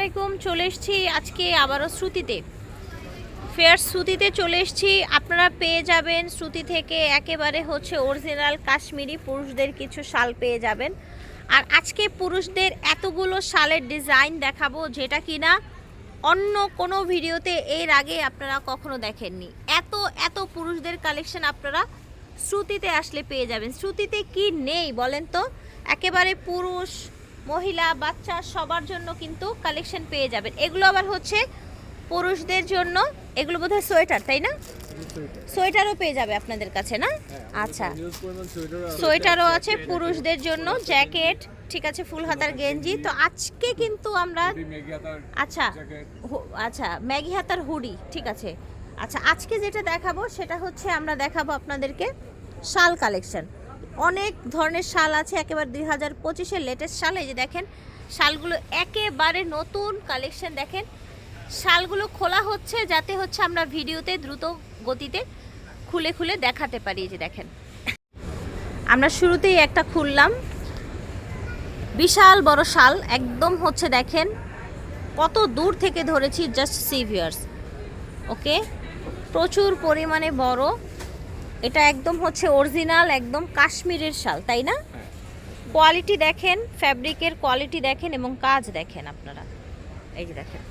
আলাইকুম, চলে এসেছি আজকে আবারও শ্রুতিতে। ফেয়ার শ্রুতিতে চলে এসেছি। আপনারা পেয়ে যাবেন শ্রুতি থেকে একেবারে হচ্ছে অরিজিনাল কাশ্মীরি পুরুষদের কিছু শাল পেয়ে যাবেন। আর আজকে পুরুষদের এতগুলো শালের ডিজাইন দেখাবো যেটা কিনা অন্য কোনো ভিডিওতে এর আগে আপনারা কখনো দেখেননি। এত এত পুরুষদের কালেকশন আপনারা শ্রুতিতে আসলে পেয়ে যাবেন। শ্রুতিতে কি নেই বলেন তো? একেবারে পুরুষ মহিলা বাচ্চা সবার জন্য কিন্তু কালেকশন পেয়ে যাবেন। এগুলো আবার হচ্ছে পুরুষদের জন্য এগুলো বোধহয় সোয়েটার তাই না? সোয়েটারও পেয়ে যাবে আপনাদের কাছে না? আচ্ছা। সোয়েটারও আছে। পুরুষদের জন্য জ্যাকেট ঠিক আছে ফুল হাতার গেঞ্জি। তো আজকে কিন্তু আমরা আচ্ছা আচ্ছা ম্যাগি হাতার হুডি ঠিক আছে। আচ্ছা আজকে যেটা দেখাবো সেটা হচ্ছে আমরা দেখাবো আপনাদেরকে শাল কালেকশন অনেক ধরনের শাল আছে, একেবারে দুই হাজার পঁচিশের লেটেস্ট শাল। এই যে দেখেন, শালগুলো একেবারে নতুন কালেকশন দেখেন। শালগুলো খোলা হচ্ছে যাতে হচ্ছে আমরা ভিডিওতে দ্রুত গতিতে খুলে খুলে দেখাতে পারি যে দেখেন। আমরা শুরুতেই একটা খুললাম। বিশাল বড় শাল, একদম হচ্ছে দেখেন, কত দূর থেকে ধরেছি জাস্ট সিভিয়ার্স ওকে প্রচুর পরিমাণে বড়। এটা একদম হচ্ছে অরিজিনাল একদম কাশ্মীরের শাল তাই না? কোয়ালিটি দেখেন ফ্যাব্রিকের কোয়ালিটি দেখেন এবং কাজ দেখেন আপনারা। এই যে দেখেন।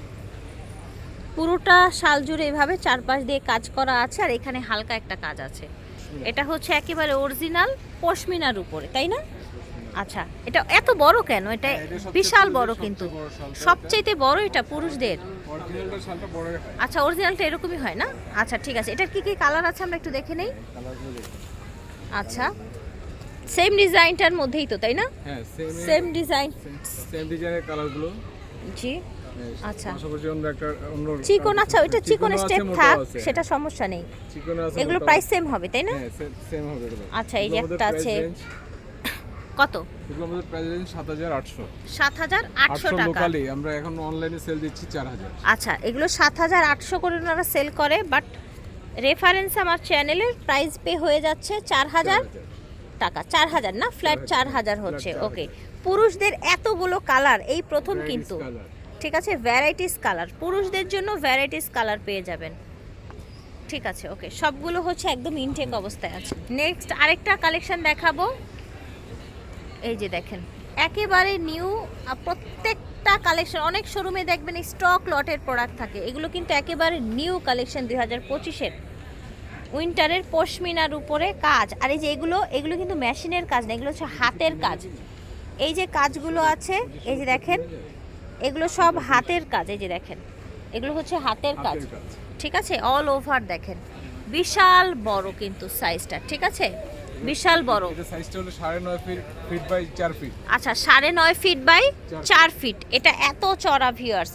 পুরোটা শাল জুড়ে এভাবে চারপাশ দিয়ে কাজ করা আছে আর এখানে হালকা একটা কাজ আছে। এটা হচ্ছে একেবারে অরিজিনাল পশমিনার উপরে তাই না? আচ্ছা এটা এত বড় কেন? এটা হ্যাঁ, বিশাল বড় কিন্তু। সবচেয়ে বড়। এটা পুরুষদের? হয়। আচ্ছা অরিজিনালটা এরকমই হয় না? আচ্ছা ঠিক আছে। এটার কি কি কালার আছে আমরা একটু দেখে নেই? আচ্ছা সেম ডিজাইনটার মধ্যেই তো তাই না? হ্যাঁ সেম ডিজাইন সেম ডিজাইনের কালারগুলো জি আচ্ছা। একটা অন্য চিকন আচ্ছা ওইটা চিকন স্টেপ থাক সেটা সমস্যা নেই। এগুলো প্রাইস সেম হবে তাই না? হ্যাঁ আচ্ছা, এই যে একটা আছে। কত? এগুলো আমাদের প্রাইস রেঞ্জ সাত হাজার আটশো। সাত হাজার আটশো আটশো টাকা। লোকালি আমরা এখন অনলাইনে সেল দিচ্ছি চার হাজার। আচ্ছা এগুলো সাত হাজার আটশো করে ওনারা সেল করে বাট রেফারেন্স আমার চ্যানেলের প্রাইস পে হয়ে যাচ্ছে চার হাজার টাকা চার হাজার না? ফ্ল্যাট চার হাজার হচ্ছে ওকে পুরুষদের এতগুলো কালার এই প্রথম কিন্তু। ঠিক আছে? ভ্যারাইটিস কালার পুরুষদের জন্য ভ্যারাইটিস কালার পেয়ে যাবেন। ঠিক আছে ওকে সবগুলো হচ্ছে একদম ইনটেক অবস্থায় আছে। নেক্সট আরেকটা কালেকশন দেখাবো। এই যে দেখেন একেবারে নিউ প্রত্যেকটা কালেকশন অনেক শোরুমে দেখবেন এই স্টক লটের প্রোডাক্ট থাকে। এগুলো কিন্তু একেবারে নিউ কালেকশন দুই হাজার পঁচিশের। উইন্টারের পশমিনার উপরে কাজ। আর এই যে এগুলো এগুলো কিন্তু মেশিনের কাজ না এগুলো হচ্ছে হাতের কাজ। এই যে কাজগুলো আছে এই যে দেখেন এগুলো সব হাতের কাজ এই যে দেখেন এগুলো হচ্ছে হাতের কাজ। হাতের কাজ। ঠিক আছে? অল ওভার দেখেন। বিশাল বড় কিন্তু সাইজটা ঠিক আছে? বিশাল বড়। এটা সাইজটা হলো সাড়ে নয় ফিট ফিট বাই চার ফিট আচ্ছা সাড়ে নয় ফিট বাই চার চার ফিট এটা এত চড়া ভিউয়ার্স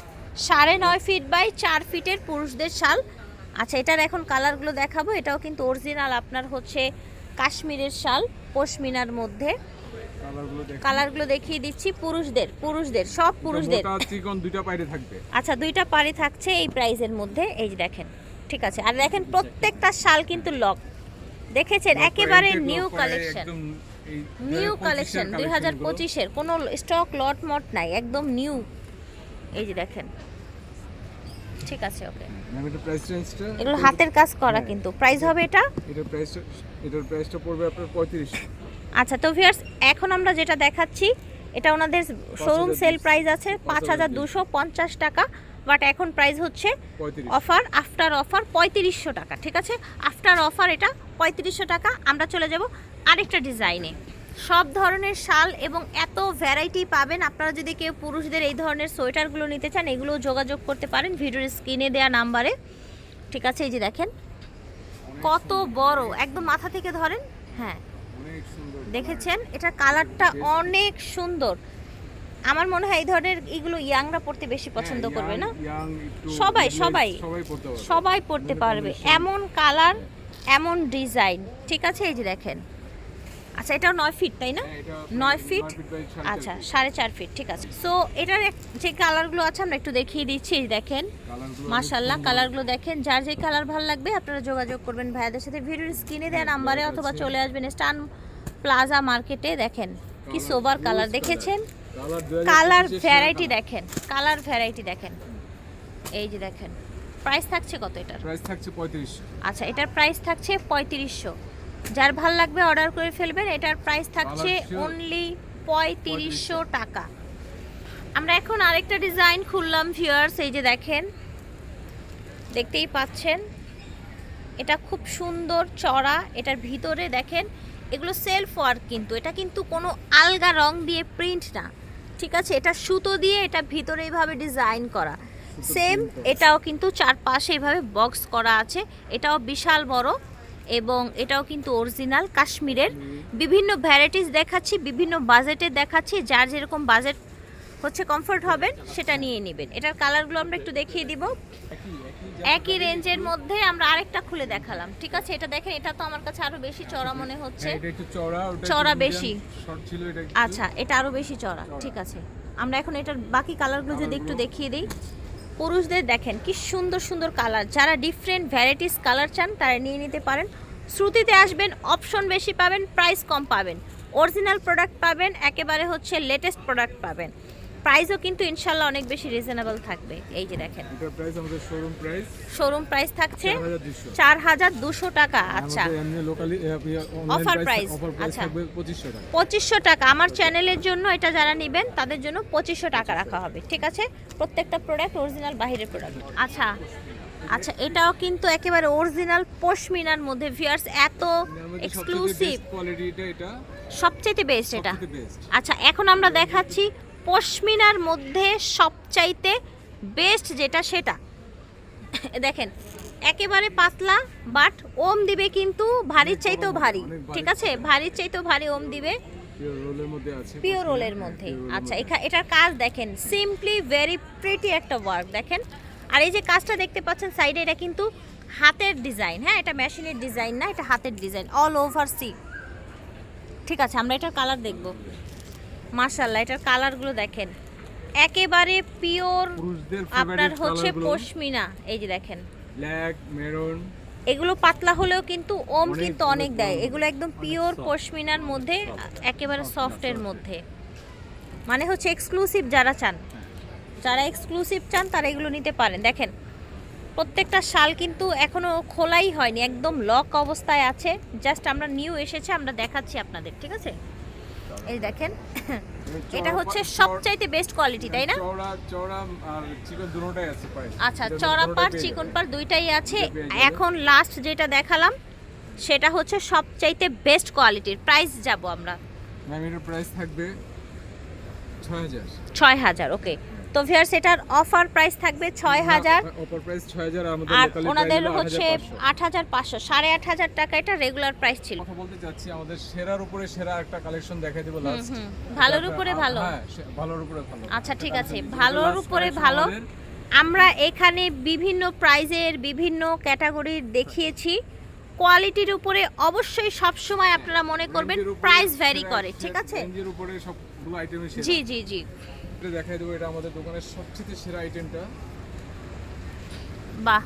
সাড়ে নয় ফিট বাই চার ফিটের পুরুষদের শাল। আচ্ছা এটার এখন কালারগুলো দেখাবো। এটাও কিন্তু অরিজিনাল আপনার হচ্ছে কাশ্মীরের শাল পশমিনার মধ্যে। কালারগুলো দেখিয়ে দিচ্ছি পুরুষদের পুরুষদের সব পুরুষদের। দুইটা পাইরে থাকবে। আচ্ছা দুইটা পাড়ি থাকছে এই প্রাইসের মধ্যে। এই যে দেখেন ঠিক আছে। আর দেখেন প্রত্যেকটা শাল কিন্তু লক। দেখেছেন একেবারে নিউ কালেকশন নিউ কালেকশন দুই হাজার পঁচিশের কোনো স্টক লট মট নাই একদম নিউ এই যে দেখেন। ঠিক আছে ওকে এগুলো হাতের কাজ করা হ্যাঁ। কিন্তু। প্রাইস হবে এটা? এটার প্রাইসটা এটার প্রাইসটা পড়বে আপনার পঁয়ত্রিশ। আচ্ছা তো ভিউয়ার্স এখন আমরা যেটা দেখাচ্ছি এটা ওনাদের শোরুম সেল প্রাইস আছে পাঁচ হাজার দুশো পঞ্চাশ টাকা। বাট এখন প্রাইস হচ্ছে অফার আফটার অফার পঁয়ত্রিশশো টাকা ঠিক আছে? আফটার অফার এটা পঁয়ত্রিশশো টাকা। আমরা চলে যাব আরেকটা ডিজাইনে। সব ধরনের শাল এবং এত ভ্যারাইটি পাবেন। আপনারা যদি কেউ পুরুষদের এই ধরনের সোয়েটারগুলো নিতে চান এগুলো যোগাযোগ করতে পারেন ভিডিওর স্ক্রিনে দেওয়া নাম্বারে। ঠিক আছে এই যে দেখেন। কত বড় একদম মাথা থেকে ধরেন। হ্যাঁ। দেখেছেন? এটা কালারটা অনেক সুন্দর। আমার মনে হয় এই ধরনের এগুলো ইয়াংরা পড়তে বেশি পছন্দ হ্যাঁ, করবে না? সবাই, সবাই। সবাই পড়তে পারবে। এমন কালার এমন ডিজাইন। ঠিক আছে এই যে দেখেন। আচ্ছা এটাও নয় ফিট তাই না? হ্যাঁ, নয় ফিট? আচ্ছা সাড়ে চার ফিট ঠিক আছে। সো এটার যে কালারগুলো আছে আমরা একটু দেখিয়ে দিচ্ছি এই দেখেন। মাশাল্লাহ কালারগুলো দেখেন। যার যে কালার ভালো লাগবে আপনারা যোগাযোগ করবেন ভাইয়াদের সাথে। ভিডিওর স্ক্রিনে দেওয়া নাম্বারে অথবা চলে আসবেন। স্টান প্লাজা মার্কেটে দেখেন। কি সোবার কালার দেখেছেন? কালার ভ্যারাইটি দেখেন কালার ভ্যারাইটি দেখেন। এই যে দেখেন প্রাইস থাকছে কত এটার? প্রাইস থাকছে পঁয়ত্রিশশো। আচ্ছা এটার প্রাইস থাকছে পঁয়ত্রিশশো। যার ভালো লাগবে অর্ডার করে ফেলবেন এটার প্রাইস থাকছে অনলি পঁয়ত্রিশশো টাকা। আমরা এখন আরেকটা ডিজাইন খুললাম ভিউয়ার্স এই যে দেখেন দেখতেই পাচ্ছেন। এটা খুব সুন্দর চড়া এটার ভিতরে দেখেন এগুলো সেলফ ওয়ার্ক কিন্তু এটা কিন্তু কোনো আলগা রং দিয়ে প্রিন্ট না। ঠিক আছে এটা সুতো দিয়ে এটা ভিতরে এইভাবে ডিজাইন করা। সেম এটাও কিন্তু চারপাশে এইভাবে বক্স করা আছে। এটাও বিশাল বড় এবং এটাও কিন্তু অরিজিনাল কাশ্মীরের। বিভিন্ন ভ্যারাইটিস দেখাচ্ছি বিভিন্ন বাজেটে দেখাচ্ছি যার যেরকম বাজেট হচ্ছে কমফোর্ট হবেন সেটা নিয়ে নেবেন। এটার কালারগুলো আমরা একটু দেখিয়ে দিব। একই রেঞ্জের মধ্যে আমরা আরেকটা খুলে দেখালাম ঠিক আছে? এটা দেখেন এটা তো আমার কাছে আরও বেশি চড়া মনে হচ্ছে। হ্যাঁ, চড়া বেশি। শর্ট ছিল এটা আচ্ছা এটা আরও বেশি চড়া ঠিক আছে। আমরা এখন এটার বাকি কালারগুলো যদি একটু দেখিয়ে দিই। পুরুষদের দেখেন কি সুন্দর সুন্দর কালার যারা ডিফারেন্ট ভ্যারাইটিস কালার চান তারা নিয়ে নিতে পারেন। শ্রুতিতে আসবেন অপশন বেশি পাবেন প্রাইস কম পাবেন। অরিজিনাল প্রোডাক্ট পাবেন একেবারে হচ্ছে লেটেস্ট প্রোডাক্ট পাবেন। প্রাইসও কিন্তু ইনশাল্লাহ অনেক বেশি রিজনেবল থাকবে। এই যে দেখেন। এটার প্রাইস আমাদের শোরুম প্রাইস শোরুম প্রাইস থাকছে 4200 চার হাজার দুশো টাকা আচ্ছা। এমনি লোকালি অফার প্রাইস আচ্ছা। থাকবে 2500 টাকা। পঁচিশশো টাকা। আমার চ্যানেলের জন্য এটা যারা নেবেন তাদের জন্য পঁচিশশো টাকা রাখা হবে ঠিক আছে? প্রত্যেকটা প্রোডাক্ট অরিজিনাল বাহিরের প্রোডাক্ট আচ্ছা আচ্ছা এটাও কিন্তু একেবারে অরিজিনাল পশমিনার মধ্যে। ভিয়ার্স এত এক্সক্লুসিভ কোয়ালিটিটা এটা। সবচাইতে বেস্ট এটা। আচ্ছা এখন আমরা দেখাচ্ছি পশমিনার মধ্যে সবচাইতে বেস্ট যেটা সেটা। দেখেন একেবারে পাতলা বাট ওম দিবে কিন্তু ভারীর চাইতেও ভারী ঠিক আছে? ভারীর চাইতেও ভারী ওম দিবে। পিওর রোলের মধ্যে আচ্ছা এটার কাজ দেখেন সিম্পলি ভেরি প্রিটি একটা ওয়ার্ক দেখেন? আর এই যে কাজটা দেখতে পাচ্ছেন সাইডে এটা কিন্তু হাতের ডিজাইন হ্যাঁ? এটা মেশিনের ডিজাইন না এটা হাতের ডিজাইন অল ওভার সি ঠিক আছে আমরা এটার কালার দেখব। মার্শাল্লাহ এটার কালারগুলো দেখেন। একেবারে পিওর আপনার হচ্ছে পশমিনা এই যে দেখেন। ব্ল্যাক মেরুন এগুলো পাতলা হলেও কিন্তু ওম কিন্তু অনেক দেয়। এগুলো একদম পিওর পশমিনার মধ্যে একেবারে সফটের মধ্যে। মানে হচ্ছে এক্সক্লুসিভ যারা চান যারা এক্সক্লুসিভ চান তারা এগুলো নিতে পারেন। দেখেন প্রত্যেকটা শাল কিন্তু এখনও খোলাই হয়নি একদম লক অবস্থায় আছে। জাস্ট আমরা নিউ এসেছে আমরা দেখাচ্ছি আপনাদের ঠিক আছে? এই দেখেন। এটা হচ্ছে সবচাইতে বেস্ট কোয়ালিটি তাই না? চওড়া চওড়া আর চিকন দুটোটাই আছে প্রাইস আচ্ছা চড়া পার চিকন পার দুইটাই আছে। এখন লাস্ট যেটা দেখালাম সেটা হচ্ছে সবচাইতে বেস্ট কোয়ালিটির প্রাইস যাব আমরা। ম্যাম এটার প্রাইস থাকবে 6000 ছয় হাজার ওকে তো ভিয়ার্স এটার অফার প্রাইস থাকবে ছয় হাজার। অফার প্রাইস 6000 আর আমাদের আর ওনাদের হচ্ছে আট হাজার পাঁচশো সাড়ে আট হাজার টাকা এটা রেগুলার প্রাইস ছিল। কথা বলতে চাচ্ছি আমাদের সেরার উপরে সেরা একটা কালেকশন দেখাই দেব লাস্ট ভালোর উপরে ভালো। হ্যাঁ ভালোর উপরে ভালো। আচ্ছা ঠিক আছে ভালোর উপরে ভালো। আমরা এখানে বিভিন্ন প্রাইজের বিভিন্ন ক্যাটাগরির দেখিয়েছি। কোয়ালিটির উপরে অবশ্যই সবসময় আপনারা মনে করবেন প্রাইস ভ্যারি করে ঠিক আছে? জি জি জি। এটা দেখাই দেবো এটা আমাদের দোকানের সবচেয়ে সেরা আইটেমটা বাহ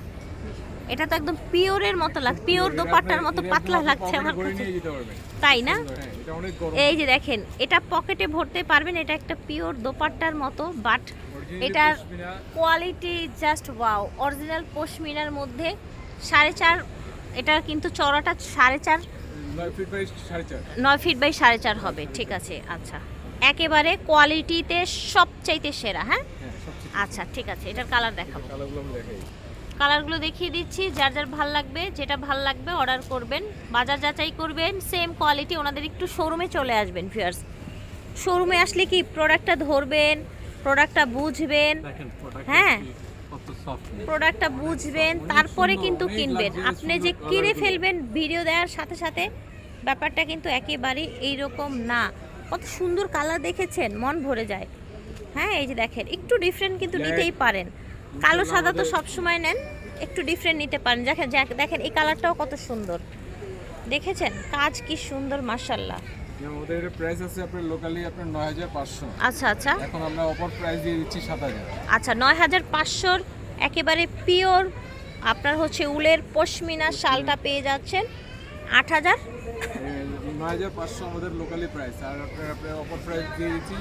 এটা তো একদম পিওরের মতো লাগ পিওর দোপাট্টার মতো পাতলা লাগছে আমার কাছে। তাই না? হ্যাঁ এটা অনেক গরম। এই যে দেখেন এটা পকেটে ভরতে পারবেন এটা একটা পিওর দোপাট্টার মতো বাট এটার কোয়ালিটি জাস্ট ওয়াও অরিজিনাল পশমিনার মধ্যে সাড়ে চার এটা কিন্তু চড়াটা সাড়ে চার নয় ফিট বাই সাড়ে চার হবে ঠিক আছে আচ্ছা। একেবারে কোয়ালিটিতে সবচাইতে সেরা হ্যাঁ? হ্যাঁ আচ্ছা ঠিক আছে এটার কালার দেখাবো। কালারগুলো দেখিয়ে দিচ্ছি যার যার ভালো লাগবে যেটা ভালো লাগবে অর্ডার করবেন। বাজার যাচাই করবেন সেম কোয়ালিটি ওনাদের একটু শোরুমে চলে আসবেন ফিয়ার্স শোরুমে আসলে কি প্রোডাক্টটা ধরবেন প্রোডাক্টটা বুঝবেন হ্যাঁ? প্রোডাক্টটা বুঝবেন তারপরে কিন্তু কিনবেন। আপনি যে কিনে ফেলবেন ভিডিও দেওয়ার সাথে সাথে ব্যাপারটা কিন্তু একেবারেই এইরকম না। কত সুন্দর কালার দেখেছেন মন ভরে যায়। হ্যাঁ এই যে দেখেন একটু ডিফারেন্ট কিন্তু নিতেই পারেন। কালো সাদা তো আমাদের- সব সময় নেন একটু ডিফারেন্ট নিতে পারেন। দেখেন দেখেন এই কালারটাও কত সুন্দর। দেখেছেন? কাজ কি সুন্দর মাশাল্লাহ আমাদের প্রাইস আছে আপনার লোকালি আপনার নয় হাজার পাঁচশো। আচ্ছা আচ্ছা। এখন আমরা অফার প্রাইস দিয়ে দিচ্ছি সাত হাজার। আচ্ছা নয় হাজার পাঁচশোর একেবারে পিওর আপনার হচ্ছে উলের পশমিনা। শালটা পেয়ে যাচ্ছেন আট হাজার। নয় হাজার পাঁচশো আমাদের লোকালি প্রাইস আর আপনার অফার প্রাইস দিয়ে দিচ্ছি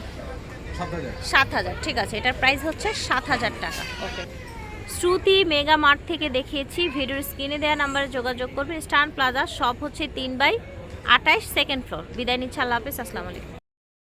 সাত হাজার। সাত হাজার, ঠিক আছে, এটার প্রাইস হচ্ছে সাত হাজার টাকা। ওকে শ্রুতি মেগা মার্ট থেকে দেখিয়েছি, ভিডিওর স্ক্রিনে দেওয়া নাম্বারে যোগাযোগ করবেন, স্টান প্লাজা শপ হচ্ছে তিন বাই আটাইশ সেকেন্ড ফ্লোর বিদায় নিচ্ছে, আল্লাহ হাফিজ, আসসালামু আলাইকুম।